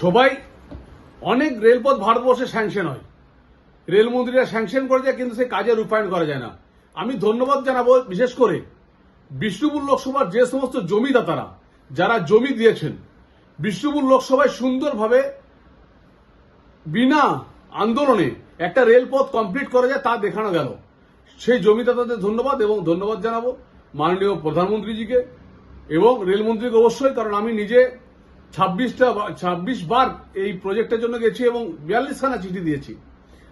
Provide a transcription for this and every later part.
সবাই অনেক রেলপথ ভারতবর্ষে স্যাংশন হয়। রেলমন্ত্রীরা স্যাংশন করে যায় কিন্তু সে কাজে রূপায়ণ করা যায় না। আমি ধন্যবাদ জানাব বিশেষ করে বিষ্ণুপুর লোকসভার যে সমস্ত জমিদাতারা, যারা জমি দিয়েছেন, বিষ্ণুপুর লোকসভায় সুন্দরভাবে বিনা আন্দোলনে একটা রেলপথ কমপ্লিট করা যায়, তা দেখানো গেল। সেই জমিদাতাদের ধন্যবাদ এবং ধন্যবাদ জানাব মাননীয় প্রধানমন্ত্রীজিকে এবং রেলমন্ত্রীকে অবশ্যই, কারণ আমি নিজে ছাব্বিশটা ছাব্বিশ বার এই প্রজেক্টের জন্য গেছি এবং বিয়াল্লিশ বিয়াল্লিশখানা চিঠি দিয়েছি।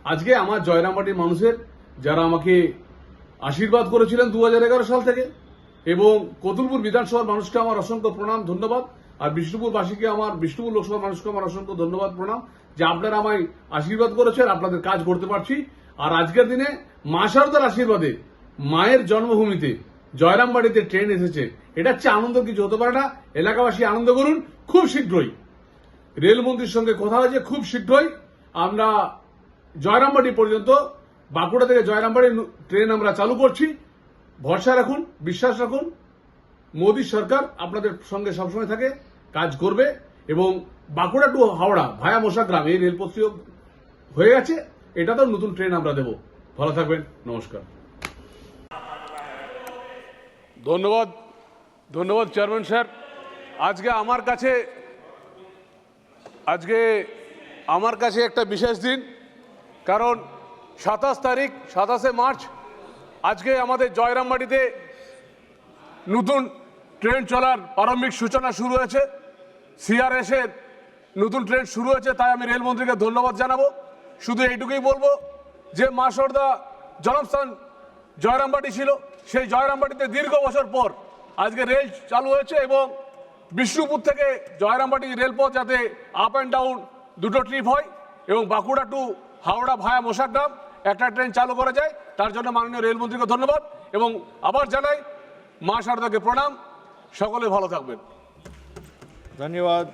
আজকে আমার জয়রামবাটির মানুষের যারা আমাকে আশীর্বাদ করেছিলেন দু হাজার এগারো সাল থেকে এবং কতুলপুর বিধানসভার মানুষকে আমার অসংখ্য প্রণাম, ধন্যবাদ। আর বিষ্ণুপুরবাসীকে আমার, বিষ্ণুপুর লোকসভার মানুষকে আমার অসংখ্য ধন্যবাদ, প্রণাম। যে আপনারা আমায় আশীর্বাদ করেছেন, আপনাদের কাজ করতে পারছি। আর আজকের দিনে মা শারদার আশীর্বাদে মায়ের জন্মভূমিতে জয়রামবাড়িতে ট্রেন এসেছে। এটা হচ্ছে আনন্দ, কিছু হতে পারে না। এলাকাবাসী আনন্দ করুন। খুব শীঘ্রই। রেলমন্ত্রীর সঙ্গে কথা হয়েছে খুব শীঘ্রই। আমরা জয়রামবাটি পর্যন্ত, বাঁকুড়া থেকে জয়রামবাড়ি ট্রেন আমরা চালু করছি। ভরসা রাখুন, বিশ্বাস রাখুন। মোদী সরকার আপনাদের সঙ্গে সবসময় থাকে, কাজ করবে এবং বাঁকুড়া টু হাওড়া ভায়া মোশাগ্রাম এই রেলপথটিও হয়ে গেছে। এটাতেও নতুন ট্রেন আমরা দেব। ভালো থাকবেন, নমস্কার। ধন্যবাদ ধন্যবাদ, চেয়ারম্যান স্যার। আজকে আমার কাছে, আজকে আমার কাছে একটা বিশেষ দিন, কারণ সাতাশ তারিখ, সাতাশে মার্চ, আজকে আমাদের জয়রামবাড়িতে নতুন ট্রেন চলার প্রারম্ভিক সূচনা শুরু হয়েছে। সিআরএস এর নতুন ট্রেন শুরু হয়েছে, তাই আমি রেলমন্ত্রীকে ধন্যবাদ জানাব। শুধু এইটুকুই বলব যে মা সর্দা জন্মস্থান জয়রামবাটি ছিল, সেই জয়রামবাটিতে দীর্ঘ বছর পর আজকে রেল চালু হয়েছে এবং বিষ্ণুপুর থেকে জয়রামবাটি রেলপথ যাতে আপ অ্যান্ড ডাউন দুটো ট্রিপ হয় এবং বাঁকুড়া টু হাওড়া ভায়া মোশাগ্রাম একটা ট্রেন চালু করা যায়, তার জন্য মাননীয় রেলমন্ত্রীকে ধন্যবাদ এবং আবার জানাই মা শারদাকে প্রণাম। সকলে ভালো থাকবেন। ধন্যবাদ।